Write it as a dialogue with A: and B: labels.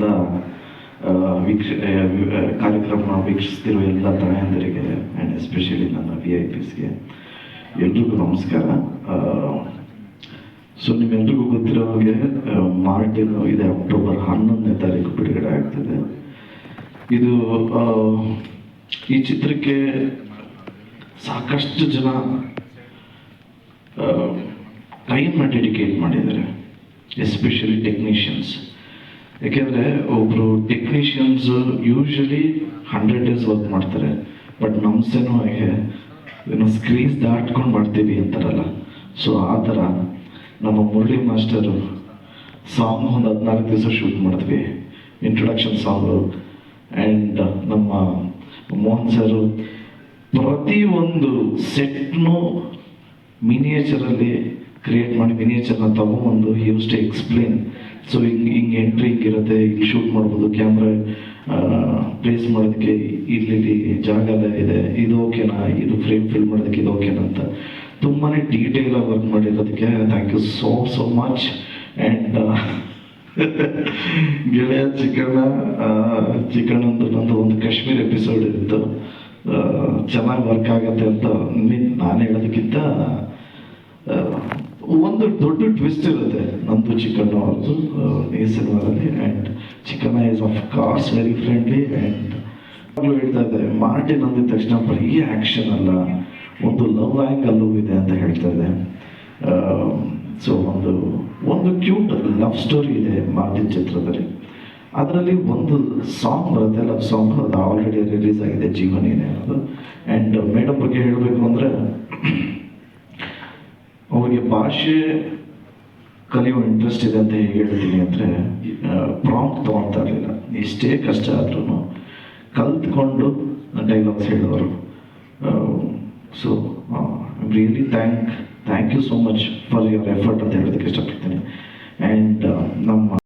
A: ಎಲ್ಲ ವೀಕ್ಷ ಕಾರ್ಯಕ್ರಮ ವೀಕ್ಷಿಸ್ತಿರೋ ಎಲ್ಲ ತಾಯಂದರಿಗೆ ಆ್ಯಂಡ್ ಎಸ್ಪೆಷಲಿ ನನ್ನ ವಿ ಐ ಪಿಸ್ಗೆ ಎಲ್ರಿಗೂ ನಮಸ್ಕಾರ. ಸೊ ನಿಮ್ಮೆಲ್ರಿಗೂ ಗೊತ್ತಿರೋ ಹಾಗೆ ಮಾರ್ಟಿನ್ ಇದೆ ಅಕ್ಟೋಬರ್ ಹನ್ನೊಂದನೇ ತಾರೀಕು ಬಿಡುಗಡೆ ಆಗ್ತದೆ. ಇದು ಈ ಚಿತ್ರಕ್ಕೆ ಸಾಕಷ್ಟು ಜನ ಟೈಮ್ನ ಡೆಡಿಕೇಟ್ ಮಾಡಿದ್ದಾರೆ ಎಸ್ಪೆಷಲಿ ಟೆಕ್ನಿಷಿಯನ್ಸ್ ಯಾಕೆಂದರೆ ಒಬ್ಬರು technicians usually hundred days work ಮಾಡ್ತಾರೆ. ಬಟ್ ನಮ್ಮ ಹಾಗೆ, ಏನೋ ಸ್ಕ್ರೀನ್ಸ್ ದಾಟ್ಕೊಂಡು ಮಾಡ್ತೀವಿ ಅಂತಾರಲ್ಲ. ಸೊ ಆ ಥರ ನಮ್ಮ ಮುರಳಿ ಮಾಸ್ಟರು ಸಾಂಗ್ ಒಂದು ಹದಿನಾಲ್ಕು ದಿವಸ ಶೂಟ್ ಮಾಡಿದ್ವಿ ಇಂಟ್ರೊಡಕ್ಷನ್ ಸಾಂಗು ಆ್ಯಂಡ್ ನಮ್ಮ ಮೋಹನ್ ಸರು ಪ್ರತಿಯೊಂದು ಸೆಟ್ನು ಮಿನಿಯೇಚರಲ್ಲಿ ಕ್ರಿಯೇಟ್ ಮಾಡಿ ಮಿನಿಯೇಚರ್ನ ತಗೊಂಬಂದು ಯೂಸ್ ಟು ಎಕ್ಸ್ಪ್ಲೇನ್ ಸೊ ಹಿಂಗೆ ಹಿಂಗೆ ಎಂಟ್ರಿ ಹಿಂಗಿರುತ್ತೆ ಇಲ್ಲಿ ಶೂಟ್ ಮಾಡ್ಬೋದು ಕ್ಯಾಮ್ರಾ ಪ್ಲೇಸ್ ಮಾಡೋದಕ್ಕೆ ಇಲ್ಲಿ ಜಾಗ ಇದೆ. ಇದು ಓಕೆನಾ ಇದು ಫ್ರೇಮ್ ಫಿಲ್ ಮಾಡೋದಕ್ಕೆ ಇದು ಓಕೆನಾ ಅಂತ. ತುಂಬಾ ಆಗಿ work ಮಾಡಿರೋದಕ್ಕೆ thank you so so much and ಗೆಳೆಯ ಚಿಕ್ಕಣ್ಣ ಚಿಕ್ಕಣ್ಣಂದು ನಂದು ಒಂದು ಕಾಶ್ಮೀರ್ ಎಪಿಸೋಡ್ ಇತ್ತು. ಚೆನ್ನಾಗಿ ವರ್ಕ್ ಆಗತ್ತೆ ಅಂತ ನಾನು ಹೇಳೋದಕ್ಕಿಂತ ಒಂದು ದೊಡ್ಡ ಟ್ವಿಸ್ಟ್ ಇರುತ್ತೆ. ನಮ್ದು ಚಿಕ್ಕಣ್ಣ ಅವ್ರದ್ದು ಈ ಸಿನಿಮಾದಲ್ಲಿ and Chikkanna is of course very friendly and ಹೇಳ್ತಾ ಇದ್ದಾರೆ, ಮಾರ್ಟಿನ್ ಅಂದಿದ ತಕ್ಷಣ ಬರೀ ಆ್ಯಕ್ಷನ್ ಅಲ್ಲ, ಒಂದು ಲವ್ ಆ್ಯಂಗಲ್ಲೂ ಇದೆ ಅಂತ ಹೇಳ್ತಾ ಇದೆ. ಸೊ ಒಂದು ಒಂದು ಕ್ಯೂಟ್ ಲವ್ ಸ್ಟೋರಿ ಇದೆ ಮಾರ್ಟಿನ್ ಚಿತ್ರದಲ್ಲಿ. ಅದರಲ್ಲಿ ಒಂದು ಸಾಂಗ್ ಬರುತ್ತೆ ಲವ್ ಸಾಂಗ್ ಅದು ಆಲ್ರೆಡಿ ರಿಲೀಸ್ ಆಗಿದೆ ಜೀವನ ಅನ್ನೋದು ಆ್ಯಂಡ್ ಮೇಡಮ್ ಬಗ್ಗೆ ಹೇಳಬೇಕು ಅಂದರೆ ಭಾಷೆ ಕಲಿಯೋ ಇಂಟ್ರೆಸ್ಟ್ ಇದೆ ಅಂತ ಹೇಗೆ ಹೇಳ್ತೀನಿ ಅಂದರೆ ಪ್ರಾಂಪ್ಟ್ ತೊಗೊಳ್ತಾ ಇರಲಿಲ್ಲ. ಎಷ್ಟೇ ಕಷ್ಟ ಆದ್ರೂ ಕಲ್ತ್ಕೊಂಡು ಡೈಲಾಗ್ಸ್ ಹೇಳಿದವರು so really thank thank you so much for your effort ಅಂತ ಹೇಳೋದಕ್ಕೆ ಇಷ್ಟಪಡ್ತೀನಿ. ಆ್ಯಂಡ್ ನಮ್ಮ